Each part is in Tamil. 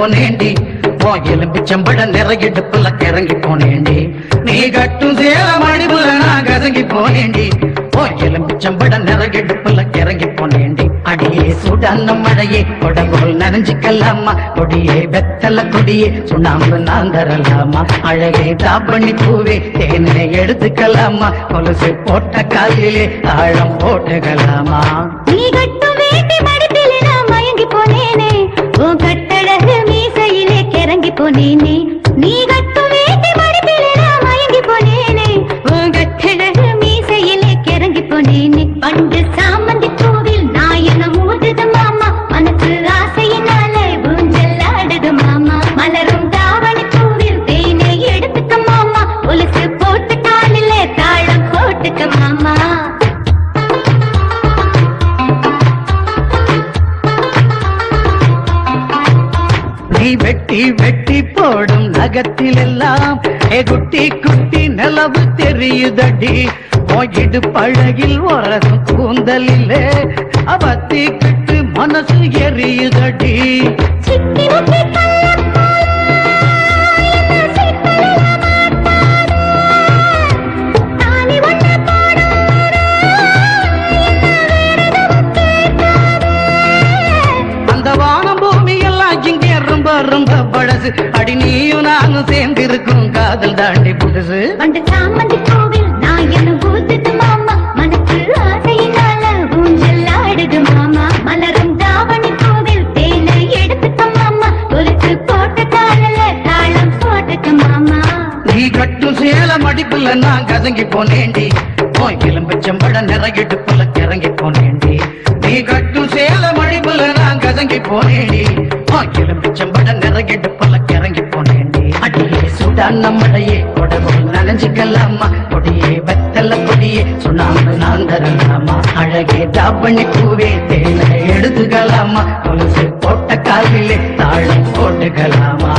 போனேண்டி ஓ எலும்பிச்சம்பட நிறையிடுப்புல கிறங்கி போனேண்டி நீ கட்டும் சேல மடிப்புல நான் கசங்கி போனேண்டி ஓ எலும்பிச்சம்பட நிறையிடுப்புல கிறங்கி போனேண்டி அடியே சுடான மழையே கொடங்கோல் நனைஞ்சுக்கலாமா? கொடியே வெத்தல கொடியே சுண்ணாம்பு நான் தரலாமா? அழகே தாப்பண்ணி பூவே தேனே எடுத்துக்கலாமா? கொலுசு போட்ட காலிலே ஆழம் போட்டுக்கலாமா? கிறங்கி போனேனே நீ கட்டும் வேட்டி மடிப்பிலே நான் மயங்கி போனேனே. மீசையிலே கிறங்கி போனேனே. பண்டு சாமந்தி பூவில் நாயனம் மாமா. மனசு ஆசையினால ஊஞ்சல் ஆடுது மாமா. மலரும் தாவணி பூவில் தேனை எடுத்துக்க மாமா. ஒலுசு போட்டு காலிலே தாளம் போட்டுக்க மாமா. வெட்டி வெட்டி போடும் நகத்திலெல்லாம் குட்டி குட்டி நிலவு தெரியுதடி. போயிடு பழகில் ஒரசும் கூந்தலிலே. அவத்தி கிட்டு மனசு எரியுதடி. பழசு அடி நீயும் நானும் சேர்ந்து இருக்கும் காதல் தாண்டி புதுசு. பண்டு சாமந்தி கோவில் நான் ஊத்துது மாமா. மனசு ஆசையினால ஊஞ்சல் ஆடுது மாமா. மலரும் தாவணி கோவில் தேனை எடுத்துக்க மாமா. ஒலிச்சு போட்ட காலில தாளம் போட்டுக்க மாமா. நீ கட்டும் சேல மடிப்புல நான் கசங்கி போனேண்டி போய் எலும்பச்சம்பட நிறையிடுப்புல கிறங்கி போனேண்டி நீ கட்டும் சேல மடிப்புல நான் கசங்கி போனேண்டி பிச்சம்பட எலும்பச்சம்பட பல கிறங்கி போனேடி அடியே சுடான் நம்மடையே கொடவும் நனைஞ்சுக்கலாமா? கொடியே வெத்தல கொடியே சுண்ணாம்பு நான் தரலாமா? அழகே தாப்பண்ணி பூவே தேனை எடுத்துக்கலாமா? கொலுசு போட்ட காலிலே தாழம் போட்டுக்கலாமா?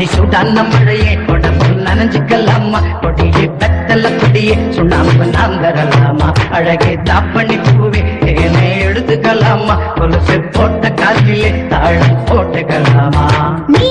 கூசுது அடி சுடான மழையே உடம்பு நனைஞ்சுக்கலாமா? கொடியே பெத்தல கொடியே சுண்ணாம்பு நாம் தரலாமா அழகே தாப்பண்ணி பூவே தேனை எடுத்துக்கலாமா? கொலுசு போட்ட காலிலே தாழம் போட்டுக்கலாமா? நீ